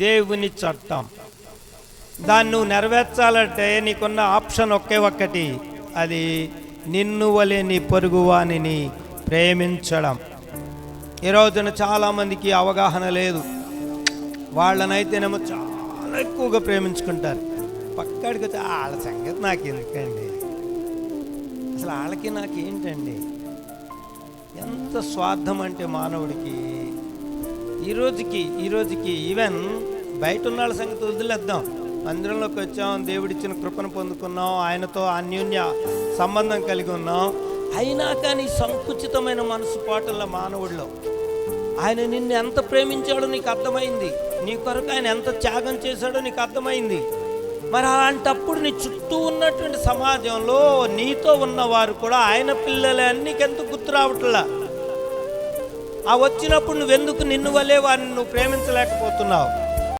దేవుని చట్టం. దాన్ని నువ్వు నెరవేర్చాలంటే నీకున్న ఆప్షన్ ఒకే ఒక్కటి. అది నిన్ను వలె నీ పొరుగువానిని ప్రేమించడం. ఈ రోజున చాలామందికి అవగాహన లేదు. వాళ్ళనైతేనేమో చాలా ఎక్కువగా ప్రేమించుకుంటారు. పక్కడికి వచ్చి వాళ్ళ సంగతి నాకు ఎందుకండి అసలు వాళ్ళకి నాకేంటండి? ఎంత స్వార్థం అంటే మానవుడికి ఈ రోజుకి ఈ రోజుకి ఈవెన్ బయట ఉన్న వాళ్ళ సంగతి వదిలేద్దాం. మందిరంలోకి వచ్చాం దేవుడిచ్చిన కృపను పొందుకున్నాం ఆయనతో అన్యోన్య సంబంధం కలిగి ఉన్నాం. అయినా కానీ సంకుచితమైన మనసు పాటల మానవుడిలో. ఆయన నిన్ను ఎంత ప్రేమించాడో నీకు అర్థమైంది. నీ కొరకు ఆయన ఎంత త్యాగం చేశాడో నీకు అర్థమైంది. మరి అలాంటప్పుడు నీ చుట్టూ ఉన్నటువంటి సమాజంలో నీతో ఉన్నవారు కూడా ఆయన పిల్లలే అని నీకెందుకు గుర్తు రావట్లా? ఆ వచ్చినప్పుడు నువ్వెందుకు నిన్ను వల్లే వారిని నువ్వు ప్రేమించలేకపోతున్నావు?